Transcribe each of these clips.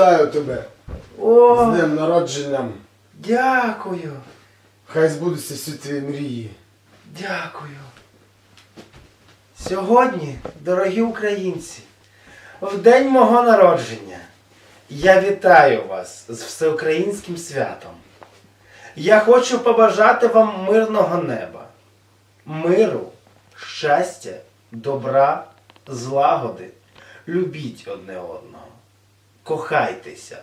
вітаю тебе з О, днем народженням. дякую. Хай збудуться всі твої мрії. Дякую. Сьогодні, дорогі українці, в день мого народження я вітаю вас з всеукраїнським святом. Я хочу побажати вам мирного неба, миру, щастя, добра, злагоди. Любіть одне одного, кохайтеся.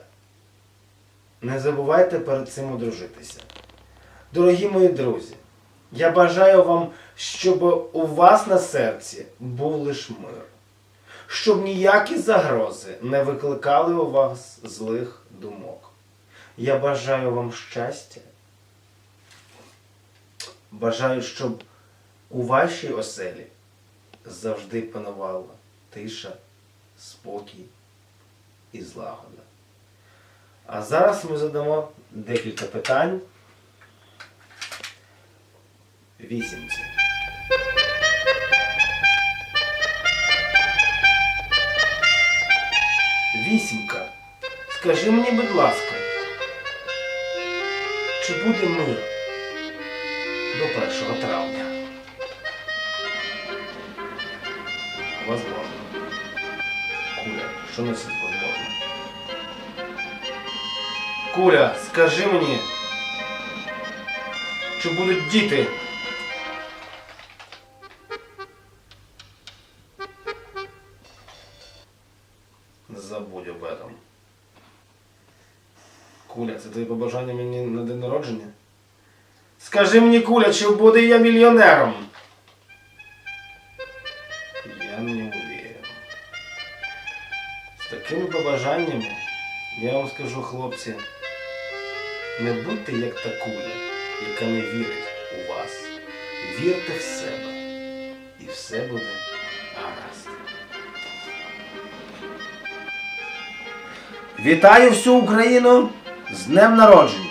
Не забувайте перед цим одружитися. Дорогі мої друзі, я бажаю вам, щоб у вас на серці був лиш мир, щоб ніякі загрози не викликали у вас злих думок. Я бажаю вам щастя. Бажаю, щоб у вашій оселі завжди панувала тиша, спокій і злагода. А зараз ми задамо декілька питань вісімці. Вісімка. Скажи мені, будь ласка, чи буде мир до 1 травня? Возможно. Куля, що носить возможно? Куля, скажи мені, чи будуть діти? Забудь об этом. Куля, це твої побажання мені на день народження? Скажи мені, Куля, чи буду я мільйонером? Я не уверен. З такими побажаннями я вам скажу, хлопці, не будьте як та куля, яка не вірить у вас. Вірте в себе. І все буде гаразд. Вітаю всю Україну з днем народження!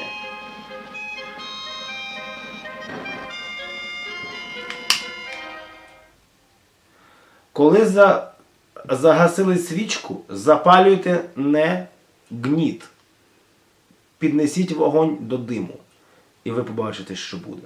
Коли за... загасили свічку, запалюйте не гніт. Піднесіть вогонь до диму, і ви побачите, що буде.